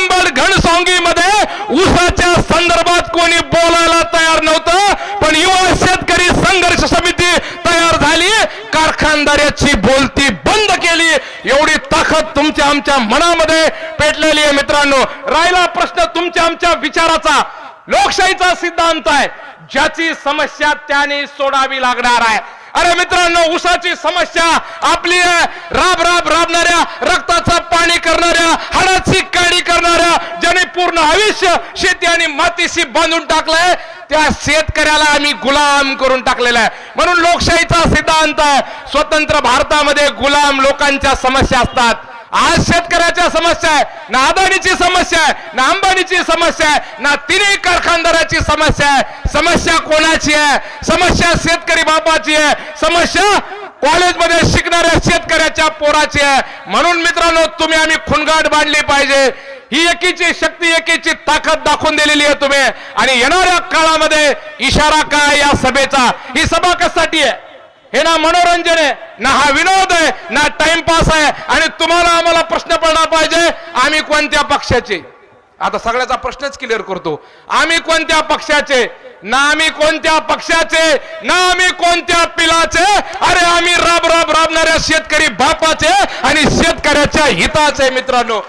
आंबड घनसावंगी मध्ये ऊसाच्या संदर्भात कोणी बोलायला तयार नव्हतं पण युवा शेतकरी संघर्ष समिती तयार झाली. कारखानदाराची बोलती बंद केली. एवढी ताकद तुमच्या आमच्या मनामध्ये पेटलेली आहे मित्रांनो. राहिला प्रश्न तुमच्या आमच्या विचाराचा. लोकशाहीचा सिद्धांत आहे. ज्याची समस्या त्याने सोडावी लागणार आहे. अरे मित्रांनो उसाची समस्या आपली आहे. राब राब राबणाऱ्या रक्ताचा पाणी करणाऱ्या हाडाची पूर्ण आयुष्य शेती आणि मातीशी बांधून टाकलंय. त्या शेतकऱ्याला आम्ही गुलाम करून टाकलेला आहे. म्हणून लोकशाहीचा सिद्धांत आहे. स्वतंत्र भारतामध्ये गुलाम लोकांच्या समस्या असतात. आज शेतकऱ्याच्या समस्या आहे ना अदानीची समस्या आहे ना अंबानीची समस्या आहे ना तिन्ही कारखानदाराची समस्या आहे. समस्या कोणाची आहे? समस्या शेतकरी बापाची आहे. समस्या कॉलेजमध्ये शिकणाऱ्या शेतकऱ्याच्या पोराची आहे. म्हणून मित्रांनो तुम्ही आम्ही खुणगाट बांधली पाहिजे. ही एकीची शक्ती एकीची ताकद दाखवून दिलेली आहे तुम्ही. आणि येणाऱ्या काळामध्ये इशारा काय या सभेचा? ही सभा कशासाठी आहे? हे ना मनोरंजन आहे ना हा विनोद आहे ना टाइमपास आहे. आणि तुम्हाला आम्हाला प्रश्न पडला पाहिजे आम्ही कोणत्या पक्षाचे? आता सगळ्याचा प्रश्नच क्लिअर करतो. आम्ही कोणत्या पक्षाचे? ना आम्ही कोणत्या पक्षाचे? ना आम्ही कोणत्या पिलाचे? अरे आम्ही राब राब राबणाऱ्या शेतकरी बापाचे आणि शेतकऱ्याच्या हिताचे मित्रांनो.